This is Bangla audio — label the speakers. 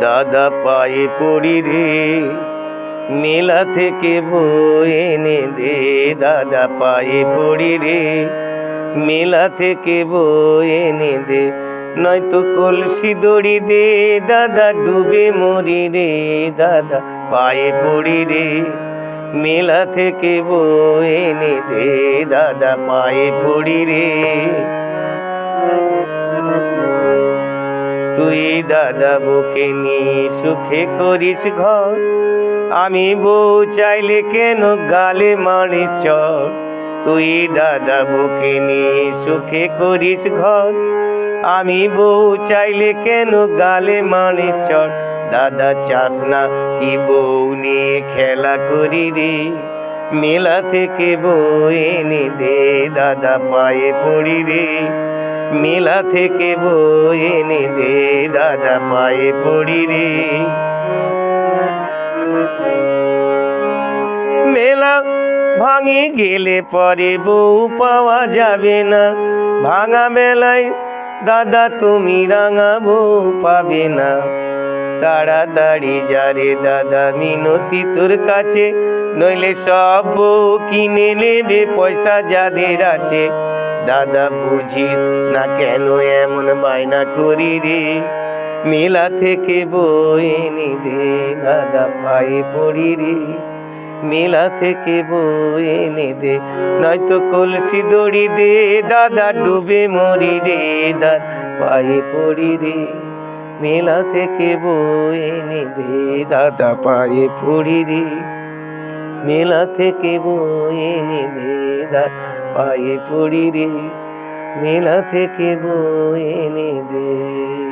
Speaker 1: দাদা পায়ে পড়ি রে। মেলা থেকে বই এনে দে। দাদা পায়ে পড়ি রে। মেলা থেকে বই এনে দে। নয়তো কলসি দড়ি দে। দাদা ডুবে মরি রে। দাদা পায়ে পড়ি রে। মেলা থেকে বই এনে দে। দাদা পায়ে পড়ি রে। দাদা বুকে নিয়ে সুখে করিস ঘর। আমি বউ চাইলে কেন গালে মারিস চর? তুই দাদা বুকে নিয়ে সুখে করিস ঘর। আমি বউ চাইলে কেন গালে মারিস চর? দাদা চাস না কি বউ নিয়ে খেলা করি রে? মেলা থেকে বউ এনে দে, দাদা পায়ে পড়ি রে। মেলা থেকে বই এনে দে, দাদা পায়ে পড়ি রে। মেলা ভাঙে গেলে পরে বউ পাওয়া যাবে না। ভাঙা মেলায় দাদা তুমি রাঙা বউ পাবে না। তাড়াতাড়ি যারে দাদা, মিনতি তোর কাছে। নইলে সব কিনে নেবে, পয়সা যাদের আছে। দাদা, বুঝিস না কেন এমন বায়না করি রে? মেলা থেকে বই এনে দে, দাদা পায়ে পড়ি রে। মেলা থেকে বই এনে দে, নয়তো কলসি দড়ি দে, দাদা ডুবে মরি রে, দাদা পায়ে পড়ি রে। মেলা থেকে বই এনে দে দাদা পায়ে পড়ি রে। মেলা থেকে বই এনে দে দাদা পায়ে পড়ি রে। মেলা থেকে বই এনে দে।